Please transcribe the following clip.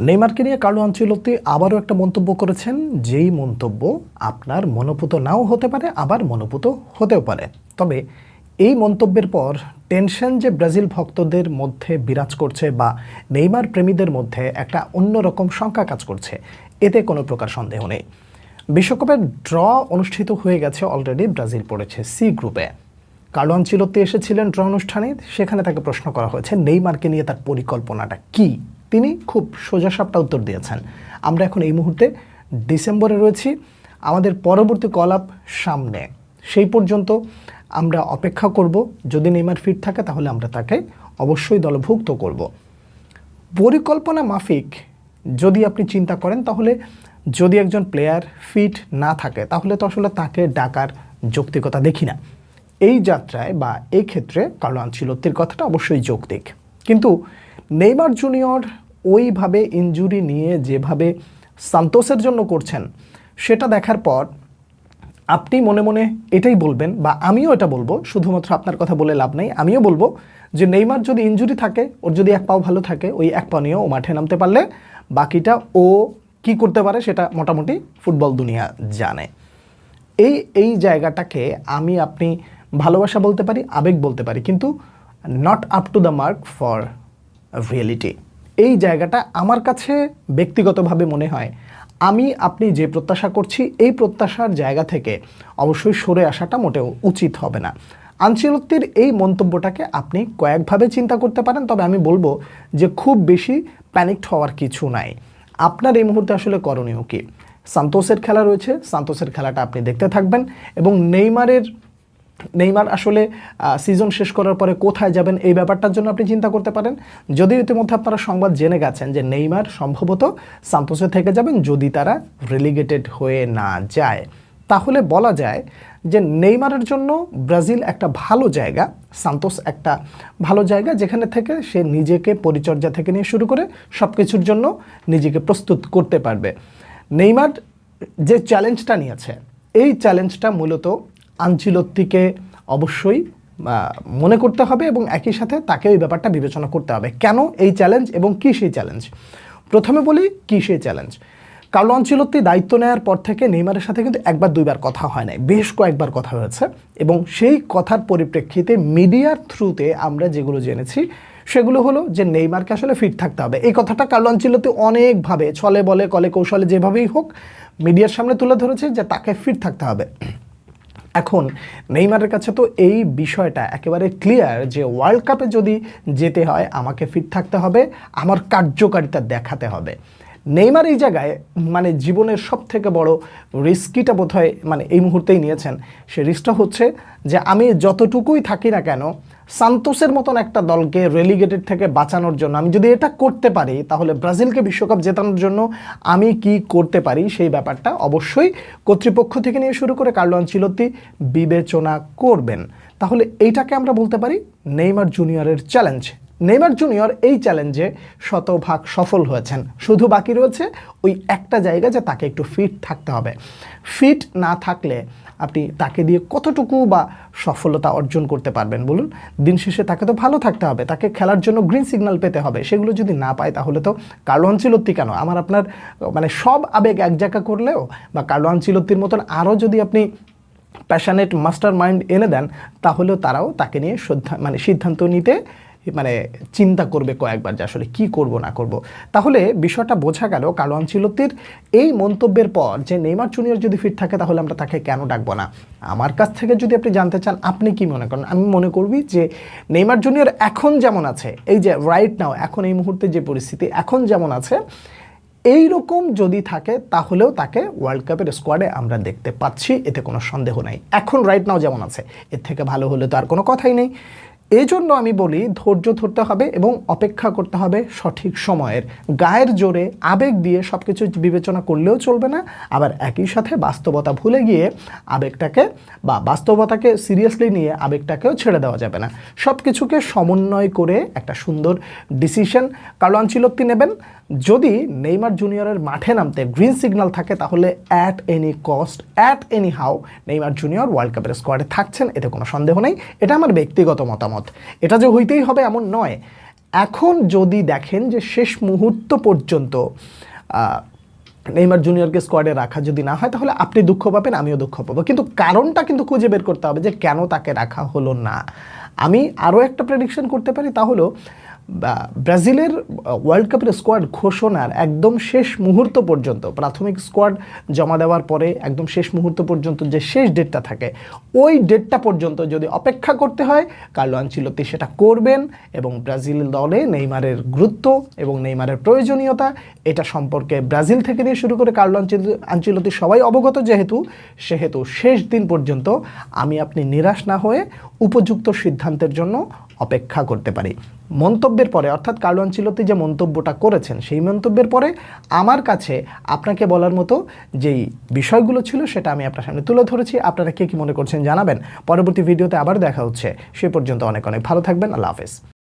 নেইমারকে নিয়ে কার্লো আঞ্চলতি আবারও একটা মন্তব্য করেছেন। যেই মন্তব্য আপনার মনোপুত নাও হতে পারে, আবার মনোপুত হতেও পারে। তবে এই মন্তব্যের পর টেনশন যে ব্রাজিল ভক্তদের মধ্যে বিরাজ করছে বা নেইমার প্রেমীদের মধ্যে একটা অন্যরকম শঙ্কা কাজ করছে, এতে কোনো প্রকার সন্দেহ নেই। বিশ্বকাপের ড্র অনুষ্ঠিত হয়ে গেছে অলরেডি, ব্রাজিল পড়েছে সি গ্রুপে। কার্লো আঞ্চিলত্তি এসেছিলেন ড্র অনুষ্ঠানে, সেখানে তাকে প্রশ্ন করা হয়েছে, নেইমারকে নিয়ে তার পরিকল্পনাটা কি? তিনি খুব সোজাসাপটা উত্তর দিয়েছেন। আমরা এখন এই মুহূর্তে ডিসেম্বরে রয়েছি। আমাদের পরবর্তী কলাপ সামনে। সেই পর্যন্ত আমরা অপেক্ষা করব। যদি নেইমার ফিট থাকে, তাহলে আমরা তাকে অবশ্যই দলভুক্ত করব। পরিকল্পনা মাফিক, যদি আপনি চিন্তা করেন, তাহলে যদি একজন প্লেয়ার ফিট না থাকে, তাহলে তো আসলে তাকে ডাকার যৌক্তিকতা দেখি না। এই যাত্রায় বা এই ক্ষেত্রে কার্লো আনচিলত্তির কথাটা অবশ্যই যৌক্তিক। কিন্তু নেইমার জুনিয়র ওইভাবে ইনজুরি নিয়ে যেভাবে সান্তোসের জন্য করছেন, সেটা দেখার পর আপনি মনে মনে এটাই বলবেন বা আমিও এটা বলব, শুধুমাত্র আপনার কথা বলে লাভ নেই, আমিও বলব যে নেইমার যদি ইনজুরি থাকে, ওর যদি এক পাও ভালো থাকে, ওই এক পা নিয়েও ও মাঠে নামতে পারলে বাকিটা ও কি করতে পারে সেটা মোটামুটি ফুটবল দুনিয়া জানে। এই এই জায়গাটাকে আমি, আপনি ভালোবাসা বলতে পারি, আবেগ বলতে পারি, কিন্তু not up to the mark for reality এই জায়গাটা আমার কাছে ব্যক্তিগতভাবে মনে হয়। আমি, আপনি যে প্রত্যাশা করছি, এই প্রত্যাশার জায়গা থেকে অবশ্যই সরে আসাটা মোটেও উচিত হবে না। আঞ্চলত্বের এই মন্তব্যটাকে আপনি কয়েকভাবে চিন্তা করতে পারেন, তবে আমি বলব যে খুব বেশি প্যানিকড হওয়ার কিছু নাই। আপনার এই মুহূর্তে আসলে করণীয় কি? সান্তোসের খেলা রয়েছে, সান্তোসের খেলাটা আপনি দেখতে থাকবেন এবং নেইমারের নেইমার আসলে সিজন শেষ করার পরে কোথায় যাবেন এই ব্যাপারটার জন্য আপনি চিন্তা করতে পারেন। যদি ইতিমধ্যে আপনারা সংবাদ জেনে গেছেন যে নেইমার সম্ভবত সান্তোসে থেকে যাবেন যদি তারা রেলিগেটেড হয়ে না যায়। তাহলে বলা যায় যে নেইমারের জন্য ব্রাজিল একটা ভালো জায়গা, সান্তোস একটা ভালো জায়গা, যেখানে থেকে সে নিজেকে পরিচর্যা থেকে নিয়ে শুরু করে সব কিছুর জন্য নিজেকে প্রস্তুত করতে পারবে। নেইমার যে চ্যালেঞ্জটা নিয়েছে, এই চ্যালেঞ্জটা মূলত আঞ্চিলত্তিকে অবশ্যই মনে করতে হবে এবং একই সাথে তাকে ওই ব্যাপারটা বিবেচনা করতে হবে। কেন এই চ্যালেঞ্জ এবং কী সেই চ্যালেঞ্জ প্রথমে বলি, কী সেই চ্যালেঞ্জ কার্লো আঞ্চিলত্তি দায়িত্ব নেওয়ার পর থেকে নেইমারের সাথে কিন্তু একবার দুইবার কথা হয় নাই, বেশ কয়েকবার কথা হয়েছে এবং সেই কথার পরিপ্রেক্ষিতে মিডিয়ার থ্রুতে আমরা যেগুলো জেনেছি, সেগুলো হলো যে নেইমারকে আসলে ফিট থাকতে হবে। এই কথাটা কার্লো আঞ্চিলত্তি অনেকভাবে ছলে বলে, কলে কৌশলে যেভাবেই হোক, মিডিয়ার সামনে তুলে ধরেছে যে তাকে ফিট থাকতে হবে। এখন নেইমারের কাছে তো এই বিষয়টা একেবারে ক্লিয়ার যে ওয়ার্ল্ড কাপে যদি যেতে হয়, আমাকে ফিট থাকতে হবে, আমার কার্যকারিতা দেখাতে হবে। নেইমার এই জায়গায় মানে জীবনের সব থেকে বড় রিস্কিটা বোধহয় মানে এই মুহূর্তেই নিয়েছেন। সে রিস্কটা হচ্ছে যে আমি যতটুকুই থাকি না কেন, সান্তোসের মতন একটা দলকে রেলিগেটেড থেকে বাঁচানোর জন্য, আমি যদি এটা করতে পারি, তাহলে ব্রাজিলকে বিশ্বকাপ জেতানোর জন্য আমি কি করতে পারি, সেই ব্যাপারটা অবশ্যই কর্তৃপক্ষ থেকে নিয়ে শুরু করে কার্লো আঞ্চিলত্তি বিবেচনা করবেন। তাহলে এইটাকে আমরা বলতে পারি নেইমার জুনিয়রের চ্যালেঞ্জ নেইমার জুনিয়র এই চ্যালেঞ্জে শতভাগ সফল হয়েছেন। শুধু বাকি রয়েছে ওই একটা জায়গা যে তাকে একটু ফিট থাকতে হবে। ফিট না থাকলে আপনি তাকে দিয়ে কতটুকু বা সফলতা অর্জন করতে পারবেন বলুন? দিন শেষে তাকে তো ভালো থাকতে হবে, তাকে খেলার জন্য গ্রিন সিগন্যাল পেতে হবে। সেগুলো যদি না পায় তাহলে তো কার্লো আঞ্চিলত্তি কেন? আমার আপনার মানে সব আবেগ এক জায়গা করলেও বা কার্লো আঞ্চিলত্তির মতন আরও যদি আপনি প্যাশানেট মাস্টার মাইন্ড এনে দেন, তাহলেও তারাও তাকে নিয়ে মানে সিদ্ধান্ত নিতে মানে চিন্তা করবে কয়েকবার যে আসলে কি করব, না করব। তাহলে বিষয়টা বোঝা গেল কালো আঞ্চিলত্তির এই মন্তব্যের পর যে নেইমার জুনিয়র যদি ফিট থাকে তাহলে আমরা তাকে কেন ডাকবো না? আমার কাছ থেকে যদি আপনি জানতে চান, আপনি কি মনে করেন? আমি মনে করবি যে নেইমার জুনিয়র এখন যেমন আছে, এই যে রাইট নাও এখন এই মুহূর্তে যে পরিস্থিতি, এখন যেমন আছে এই রকম যদি থাকে তাহলেও তাকে ওয়ার্ল্ড কাপের স্কোয়াডে আমরা দেখতে পাচ্ছি, এতে কোনো সন্দেহ নাই। এখন রাইট নাও যেমন আছে, এর থেকে ভালো হলে তো আর কোনো কথাই নেই। এই জন্য আমি বলি ধৈর্য ধরতে হবে এবং অপেক্ষা করতে হবে সঠিক সময়ের। গায়ের জোরে আবেগ দিয়ে সব কিছু বিবেচনা করলেও চলবে না। আবার একই সাথে বাস্তবতা ভুলে গিয়ে আবেগটাকে বা বাস্তবতাকে সিরিয়াসলি নিয়ে আবেগটাকেও ছেড়ে দেওয়া যাবে না। সব কিছুকে সমন্বয় করে একটা সুন্দর ডিসিশন কার্লো নেবেন। যদি নেইমার জুনিয়রের মাঠে নামতে গ্রিন সিগন্যাল থাকে, তাহলে at any cost at any how Neymar junior world কাপের স্কোয়াডে থাকছেন, এতে কোনো সন্দেহ নেই। এটা আমার ব্যক্তিগত মতামত। এটা যে হইতেই হবে এমন নয়। এখন যদি দেখেন যে শেষ মুহূর্ত পর্যন্ত নেইমার জুনিয়রকে স্কোয়াডে রাখা যদি না হয়, তাহলে আপনি দুঃখ পাবেন, আমিও দুঃখ পাবো। কিন্তু কারণটা কিন্তু খুঁজে বের করতে হবে যে কেন তাকে রাখা হলো না। আমি আরও একটা প্রেডিকশন করতে পারি, তা হলো ব্রাজিলের ওয়ার্ল্ড কাপের স্কোয়াড ঘোষণার একদম শেষ মুহূর্ত পর্যন্ত, প্রাথমিক স্কোয়াড জমা দেওয়ার পরে একদম শেষ মুহূর্ত পর্যন্ত যে শেষ ডেটটা থাকে, ওই ডেটটা পর্যন্ত যদি অপেক্ষা করতে হয়, কার্লো আনচিলতি সেটা করবেন এবং ব্রাজিল দলে নেইমারের গুরুত্ব এবং নেইমারের প্রয়োজনীয়তা, এটা সম্পর্কে ব্রাজিল থেকে নিয়ে শুরু করে কার্লো আনচিলতি সবাই অবগত যেহেতু, সেহেতু শেষ দিন পর্যন্ত আমি আপনি নিরাশ না হয়ে উপযুক্ত সিদ্ধান্তের জন্য অপেক্ষা করতে পারি। মন্তব্যের পরে, অর্থাৎ কার্লোয়ান আনচিলতি যে মন্তব্যটা করেছেন, সেই মন্তব্যের পরে আমার কাছে আপনাকে বলার মতো যেই বিষয়গুলো ছিল, সেটা আমি আপনার সামনে তুলে ধরেছি। আপনারা কে কী মনে করছেন জানাবেন। পরবর্তী ভিডিওতে আবার দেখা হচ্ছে। সে পর্যন্ত অনেক অনেক ভালো থাকবেন। আল্লাহ হাফেজ।